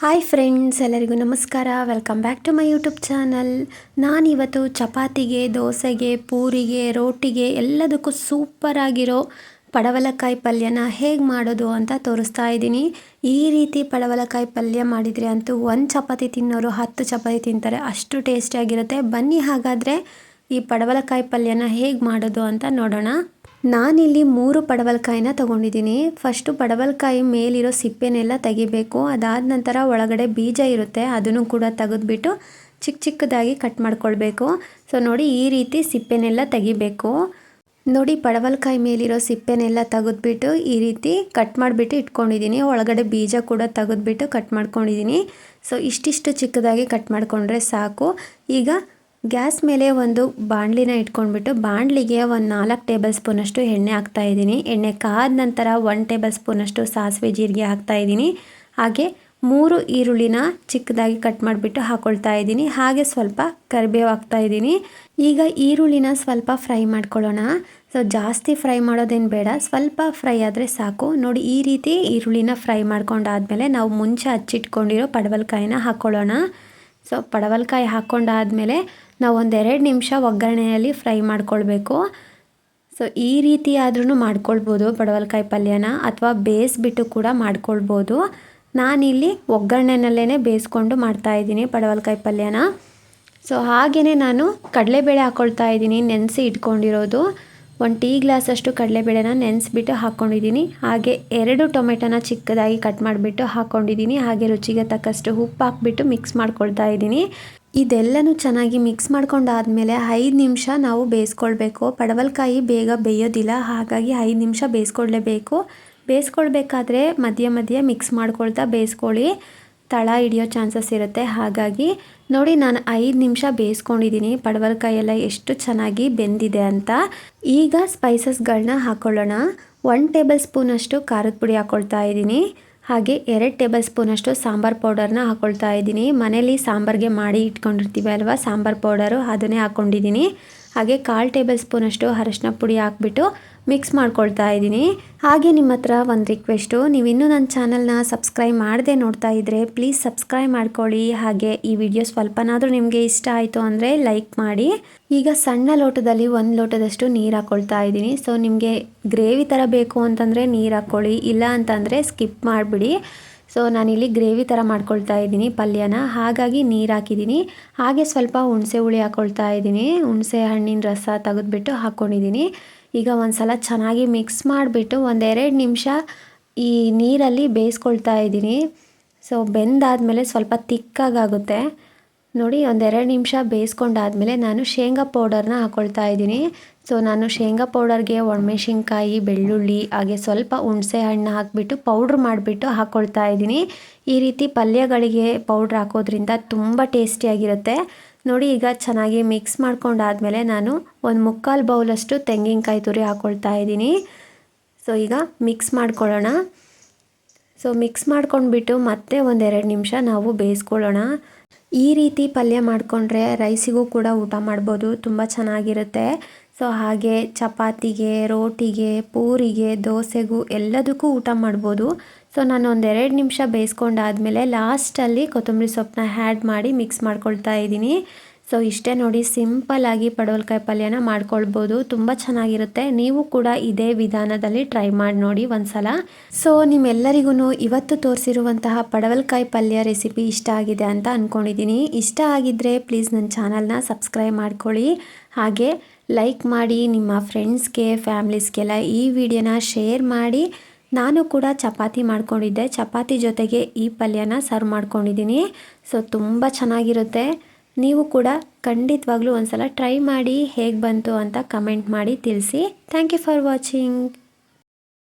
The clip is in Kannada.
ಹಾಯ್ ಫ್ರೆಂಡ್ಸ್ ಎಲ್ಲರಿಗೂ ನಮಸ್ಕಾರ. Welcome back to my YouTube channel ನಾನಿವತ್ತು ಚಪಾತಿಗೆ, ದೋಸೆಗೆ, ಪೂರಿಗೆ, ರೋಟಿಗೆ ಎಲ್ಲದಕ್ಕೂ ಸೂಪರ್ ಆಗಿರೋ ಪಡವಲಕಾಯಿ ಪಲ್ಯನ ಹೇಗೆ ಮಾಡೋದು ಅಂತ ತೋರಿಸ್ತಾ ಇದ್ದೀನಿ. ಈ ರೀತಿ ಪಡವಲಕಾಯಿ ಪಲ್ಯ ಮಾಡಿದರೆ ಅಂತೂ ಒಂದು ಚಪಾತಿ ತಿನ್ನೋರು ಹತ್ತು ಚಪಾತಿ ತಿಂತಾರೆ. ಅಷ್ಟು ಟೇಸ್ಟಿಯಾಗಿರುತ್ತೆ ಬನ್ನಿ ಹಾಗಾದರೆ ಈ ಪಡವಲಕಾಯಿ ಪಲ್ಯನ ಹೇಗೆ ಮಾಡೋದು ಅಂತ ನೋಡೋಣ. ನಾನಿಲ್ಲಿ ಮೂರು ಪಡವಲಕಾಯಿನ ತಗೊಂಡಿದ್ದೀನಿ. ಫಸ್ಟು ಪಡವಲಕಾಯಿ ಮೇಲಿರೋ ಸಿಪ್ಪೆನೆಲ್ಲ ತೆಗಿಬೇಕು. ಅದಾದ ನಂತರ ಒಳಗಡೆ ಬೀಜ ಇರುತ್ತೆ, ಅದನ್ನು ಕೂಡ ತೆಗೆದ್ಬಿಟ್ಟು ಚಿಕ್ಕ ಚಿಕ್ಕದಾಗಿ ಕಟ್ ಮಾಡ್ಕೊಳ್ಬೇಕು. ಸೊ, ನೋಡಿ ಈ ರೀತಿ ಸಿಪ್ಪೆನೆಲ್ಲ ತೆಗಿಬೇಕು. ನೋಡಿ, ಪಡವಲಕಾಯಿ ಮೇಲಿರೋ ಸಿಪ್ಪೆನೆಲ್ಲ ತೆಗೆದ್ಬಿಟ್ಟು ಈ ರೀತಿ ಕಟ್ ಮಾಡಿಬಿಟ್ಟು ಇಟ್ಕೊಂಡಿದ್ದೀನಿ. ಒಳಗಡೆ ಬೀಜ ಕೂಡ ತೆಗೆದ್ಬಿಟ್ಟು ಕಟ್ ಮಾಡ್ಕೊಂಡಿದ್ದೀನಿ. ಸೊ, ಇಷ್ಟಿಷ್ಟು ಚಿಕ್ಕದಾಗಿ ಕಟ್ ಮಾಡಿಕೊಂಡ್ರೆ ಸಾಕು. ಈಗ ಗ್ಯಾಸ್ ಮೇಲೆ ಒಂದು ಬಾಣಲಿನ ಇಟ್ಕೊಂಡ್ಬಿಟ್ಟು ಬಾಣಲಿಗೆ ಒಂದು ನಾಲ್ಕು ಟೇಬಲ್ ಸ್ಪೂನಷ್ಟು ಎಣ್ಣೆ ಹಾಕ್ತಾ ಇದ್ದೀನಿ. ಎಣ್ಣೆ ಕಾದ ನಂತರ ಒನ್ ಟೇಬಲ್ ಸ್ಪೂನಷ್ಟು ಸಾಸಿವೆ ಜೀರಿಗೆ ಹಾಕ್ತಾ ಇದ್ದೀನಿ. ಹಾಗೆ ಮೂರು ಈರುಳ್ಳಿನ ಚಿಕ್ಕದಾಗಿ ಕಟ್ ಮಾಡಿಬಿಟ್ಟು ಹಾಕೊಳ್ತಾ ಇದ್ದೀನಿ. ಹಾಗೆ ಸ್ವಲ್ಪ ಕರಿಬೇವು ಹಾಕ್ತಾ ಇದ್ದೀನಿ. ಈಗ ಈರುಳ್ಳಿನ ಸ್ವಲ್ಪ ಫ್ರೈ ಮಾಡ್ಕೊಳ್ಳೋಣ. ಸೊ, ಜಾಸ್ತಿ ಫ್ರೈ ಮಾಡೋದೇನು ಬೇಡ. ಸ್ವಲ್ಪ ಫ್ರೈ ಆದರೆ ಸಾಕು. ನೋಡಿ, ಈ ರೀತಿ ಈರುಳ್ಳಿನ ಫ್ರೈ ಮಾಡ್ಕೊಂಡಾದ್ಮೇಲೆ ನಾವು ಮುಂಚೆ ಹಚ್ಚಿಟ್ಕೊಂಡಿರೋ ಪಡವಲ್ಕಾಯಿನ ಹಾಕ್ಕೊಳ್ಳೋಣ ಸೊ ಪಡವಲಕಾಯಿ ಹಾಕ್ಕೊಂಡಾದಮೇಲೆ ನಾವು ಒಂದೆರಡು ನಿಮಿಷ ಒಗ್ಗರಣೆಯಲ್ಲಿ ಫ್ರೈ ಮಾಡ್ಕೊಳ್ಬೇಕು. ಸೊ ಈ ರೀತಿ ಆದ್ರೂ ಮಾಡ್ಕೊಳ್ಬೋದು ಪಡವಲಕಾಯಿ ಪಲ್ಯನ ಅಥವಾ ಬೇಯಿಸ್ಬಿಟ್ಟು ಕೂಡ ಮಾಡ್ಕೊಳ್ಬೋದು. ನಾನಿಲ್ಲಿ ಒಗ್ಗರಣೆನಲ್ಲೇ ಬೇಯಿಸ್ಕೊಂಡು ಮಾಡ್ತಾಯಿದ್ದೀನಿ ಪಡವಲ್ಕಾಯಿ ಪಲ್ಯನ. ಸೊ ಹಾಗೆಯೇ ನಾನು ಕಡಲೆಬೇಳೆ ಹಾಕ್ಕೊಳ್ತಾ ಇದ್ದೀನಿ ನೆನೆಸಿ ಇಟ್ಕೊಂಡಿರೋದು. ಒಂದು ಟೀ ಗ್ಲಾಸಷ್ಟು ಕಡಲೆಬೇಳೆನ ನೆನೆಸ್ಬಿಟ್ಟು ಹಾಕ್ಕೊಂಡಿದ್ದೀನಿ ಹಾಗೆ ಎರಡು ಟೊಮೆಟೊನ ಚಿಕ್ಕದಾಗಿ ಕಟ್ ಮಾಡಿಬಿಟ್ಟು ಹಾಕ್ಕೊಂಡಿದ್ದೀನಿ ಹಾಗೆ ರುಚಿಗೆ ತಕ್ಕಷ್ಟು ಉಪ್ಪು ಹಾಕ್ಬಿಟ್ಟು ಮಿಕ್ಸ್ ಮಾಡ್ಕೊಳ್ತಾ ಇದ್ದೀನಿ ಇದೆಲ್ಲನೂ ಚೆನ್ನಾಗಿ ಮಿಕ್ಸ್ ಮಾಡ್ಕೊಂಡಾದಮೇಲೆ ಐದು ನಿಮಿಷ ನಾವು ಬೇಯಿಸ್ಕೊಳ್ಬೇಕು. ಪಡವಲಕಾಯಿ ಬೇಗ ಬೇಯೋದಿಲ್ಲ. ಹಾಗಾಗಿ ಐದು ನಿಮಿಷ ಬೇಯಿಸ್ಕೊಳ್ಲೇಬೇಕು. ಬೇಯಿಸ್ಕೊಳ್ಬೇಕಾದ್ರೆ ಮಧ್ಯ ಮಧ್ಯೆ ಮಿಕ್ಸ್ ಮಾಡ್ಕೊಳ್ತಾ ಬೇಯಿಸ್ಕೊಳ್ಳಿ. ತಳ ಹಿಡಿಯೋ ಚಾನ್ಸಸ್ ಇರುತ್ತೆ. ಹಾಗಾಗಿ ನೋಡಿ, ನಾನು ಐದು ನಿಮಿಷ ಬೇಯಿಸ್ಕೊಂಡಿದ್ದೀನಿ. ಪಡವಲಕಾಯಿ ಎಲ್ಲ ಎಷ್ಟು ಚೆನ್ನಾಗಿ ಬೆಂದಿದೆ ಅಂತ. ಈಗ ಸ್ಪೈಸಸ್ಗಳನ್ನ ಹಾಕ್ಕೊಳ್ಳೋಣ ಒನ್ ಟೇಬಲ್ ಸ್ಪೂನಷ್ಟು ಖಾರದ ಪುಡಿ ಹಾಕ್ಕೊಳ್ತಾ ಇದ್ದೀನಿ. ಹಾಗೆ ಎರಡು ಟೇಬಲ್ ಸ್ಪೂನಷ್ಟು ಸಾಂಬಾರು ಪೌಡರ್ನ ಹಾಕ್ಕೊಳ್ತಾ ಇದ್ದೀನಿ. ಮನೇಲಿ ಸಾಂಬಾರಿಗೆ ಮಾಡಿ ಇಟ್ಕೊಂಡಿರ್ತೀವಿ ಅಲ್ವಾ, ಸಾಂಬಾರು ಪೌಡರು ಅದನ್ನೇ ಹಾಕ್ಕೊಂಡಿದ್ದೀನಿ ಹಾಗೆ ಕಾಲು ಟೇಬಲ್ ಸ್ಪೂನಷ್ಟು ಅರಶಿನ ಪುಡಿ ಹಾಕ್ಬಿಟ್ಟು ಮಿಕ್ಸ್ ಮಾಡ್ಕೊಳ್ತಾ ಇದ್ದೀನಿ. ಹಾಗೆ ನಿಮ್ಮ ಹತ್ರ ಒಂದು ರಿಕ್ವೆಸ್ಟು ನೀವು ಇನ್ನೂ ನನ್ನ ಚಾನಲ್ನ ಸಬ್ಸ್ಕ್ರೈಬ್ ಮಾಡದೆ ನೋಡ್ತಾ ಇದ್ದರೆ ಪ್ಲೀಸ್ ಸಬ್ಸ್ಕ್ರೈಬ್ ಮಾಡ್ಕೊಳ್ಳಿ. ಹಾಗೆ ಈ ವಿಡಿಯೋ ಸ್ವಲ್ಪನಾದರೂ ನಿಮಗೆ ಇಷ್ಟ ಆಯಿತು ಅಂದರೆ ಲೈಕ್ ಮಾಡಿ. ಈಗ ಸಣ್ಣ ಲೋಟದಲ್ಲಿ ಒಂದು ಲೋಟದಷ್ಟು ನೀರು ಹಾಕ್ಕೊಳ್ತಾ ಇದ್ದೀನಿ. ಸೊ ನಿಮಗೆ ಗ್ರೇವಿ ಥರ ಬೇಕು ಅಂತಂದರೆ ನೀರು ಹಾಕ್ಕೊಳ್ಳಿ. ಇಲ್ಲ ಅಂತಂದರೆ ಸ್ಕಿಪ್ ಮಾಡಿಬಿಡಿ. ಸೊ ನಾನಿಲ್ಲಿ ಗ್ರೇವಿ ಥರ ಮಾಡ್ಕೊಳ್ತಾ ಇದ್ದೀನಿ ಪಲ್ಯನ. ಹಾಗಾಗಿ ನೀರು ಹಾಕಿದ್ದೀನಿ. ಹಾಗೆ ಸ್ವಲ್ಪ ಹುಣಸೆ ಹುಳಿ ಹಾಕ್ಕೊಳ್ತಾ ಇದ್ದೀನಿ. ಹುಣಸೆ ಹಣ್ಣಿನ ರಸ ತೆಗೆದುಬಿಟ್ಟು ಹಾಕ್ಕೊಂಡಿದ್ದೀನಿ ಈಗ ಒಂದು ಸಲ ಚೆನ್ನಾಗಿ ಮಿಕ್ಸ್ ಮಾಡಿಬಿಟ್ಟು ಒಂದೆರಡು ನಿಮಿಷ ಈ ನೀರಲ್ಲಿ ಬೇಯಿಸ್ಕೊಳ್ತಾ ಇದ್ದೀನಿ. ಸೊ ಬೆಂದಾದಮೇಲೆ ಸ್ವಲ್ಪ ತಿಕ್ಕಾಗುತ್ತೆ ನೋಡಿ ಒಂದೆರಡು ನಿಮಿಷ ಬೇಯಿಸ್ಕೊಂಡಾದ್ಮೇಲೆ ನಾನು ಶೇಂಗಾ ಪೌಡರ್ನ ಹಾಕ್ಕೊಳ್ತಾ ಇದ್ದೀನಿ. ಸೊ ನಾನು ಶೇಂಗಾ ಪೌಡರ್ಗೆ ಒಣಮೆಣ್ಸಿನ್ಕಾಯಿ, ಬೆಳ್ಳುಳ್ಳಿ, ಹಾಗೆ ಸ್ವಲ್ಪ ಹುಣಸೆ ಹಣ್ಣು ಹಾಕಿಬಿಟ್ಟು ಪೌಡ್ರ್ ಮಾಡಿಬಿಟ್ಟು ಹಾಕ್ಕೊಳ್ತಾ ಇದ್ದೀನಿ. ಈ ರೀತಿ ಪಲ್ಯಗಳಿಗೆ ಪೌಡ್ರ್ ಹಾಕೋದ್ರಿಂದ ತುಂಬ ಟೇಸ್ಟಿಯಾಗಿರುತ್ತೆ ನೋಡಿ, ಈಗ ಚೆನ್ನಾಗಿ ಮಿಕ್ಸ್ ಮಾಡ್ಕೊಂಡಾದ್ಮೇಲೆ ನಾನು ಒಂದು ಮುಕ್ಕಾಲು ಬೌಲಷ್ಟು ತೆಂಗಿನಕಾಯಿ ತುರಿ ಹಾಕ್ಕೊಳ್ತಾ ಇದ್ದೀನಿ. ಸೊ ಈಗ ಮಿಕ್ಸ್ ಮಾಡ್ಕೊಳ್ಳೋಣ. ಸೊ ಮಿಕ್ಸ್ ಮಾಡ್ಕೊಂಡ್ಬಿಟ್ಟು ಮತ್ತೆ ಒಂದೆರಡು ನಿಮಿಷ ನಾವು ಬೇಯಿಸ್ಕೊಳ್ಳೋಣ. ಈ ರೀತಿ ಪಲ್ಯ ಮಾಡಿಕೊಂಡ್ರೆ ರೈಸಿಗೂ ಕೂಡ ಊಟ ಮಾಡ್ಬೋದು, ತುಂಬ ಚೆನ್ನಾಗಿರುತ್ತೆ. ಸೊ ಹಾಗೆ ಚಪಾತಿಗೆ, ರೋಟಿಗೆ, ಪೂರಿಗೆ, ದೋಸೆಗೂ ಎಲ್ಲದಕ್ಕೂ ಊಟ ಮಾಡ್ಬೋದು. ಸೊ ನಾನು ಒಂದೆರಡು ನಿಮಿಷ ಬೇಯಿಸ್ಕೊಂಡಾದ್ಮೇಲೆ ಲಾಸ್ಟಲ್ಲಿ ಕೊತ್ತಂಬರಿ ಸೊಪ್ಪನ್ನ ಹ್ಯಾಡ್ ಮಾಡಿ ಮಿಕ್ಸ್ ಮಾಡ್ಕೊಳ್ತಾ ಇದ್ದೀನಿ. ಸೊ ಇಷ್ಟೇ ನೋಡಿ ಸಿಂಪಲ್ಲಾಗಿ ಪಡವಲಕಾಯಿ ಪಲ್ಯನ ಮಾಡ್ಕೊಳ್ಬೋದು. ತುಂಬ ಚೆನ್ನಾಗಿರುತ್ತೆ. ನೀವು ಕೂಡ ಇದೇ ವಿಧಾನದಲ್ಲಿ ಟ್ರೈ ಮಾಡಿ ನೋಡಿ ಒಂದ್ಸಲ. ಸೊ ನಿಮ್ಮೆಲ್ಲರಿಗೂ ಇವತ್ತು ತೋರಿಸಿರುವಂತಹ ಪಡವಲಕಾಯಿ ಪಲ್ಯ ರೆಸಿಪಿ ಇಷ್ಟ ಆಗಿದೆ ಅಂತ ಅಂದ್ಕೊಂಡಿದ್ದೀನಿ ಇಷ್ಟ ಆಗಿದ್ದರೆ ಪ್ಲೀಸ್ ನನ್ನ ಚಾನಲ್ನ ಸಬ್ಸ್ಕ್ರೈಬ್ ಮಾಡ್ಕೊಳ್ಳಿ. ಹಾಗೆ ಲೈಕ್ ಮಾಡಿ ನಿಮ್ಮ ಫ್ರೆಂಡ್ಸ್ಗೆ, ಫ್ಯಾಮ್ಲೀಸ್ಗೆಲ್ಲ ಈ ವಿಡಿಯೋನ ಶೇರ್ ಮಾಡಿ. ನಾನು ಕೂಡ ಚಪಾತಿ ಮಾಡ್ಕೊಂಡಿದ್ದೆ. ಚಪಾತಿ ಜೊತೆಗೆ ಈ ಪಲ್ಯನ ಸರ್ವ್ ಮಾಡ್ಕೊಂಡಿದ್ದೀನಿ ಸೊ ತುಂಬ ಚೆನ್ನಾಗಿರುತ್ತೆ. ನೀವು ಕೂಡ ಖಂಡಿತವಾಗ್ಲೂ ಒಂದ್ಸಲ ಟ್ರೈ ಮಾಡಿ ಹೇಗೆ ಬಂತು ಅಂತ ಕಮೆಂಟ್ ಮಾಡಿ ತಿಳಿಸಿ. Thank you for watching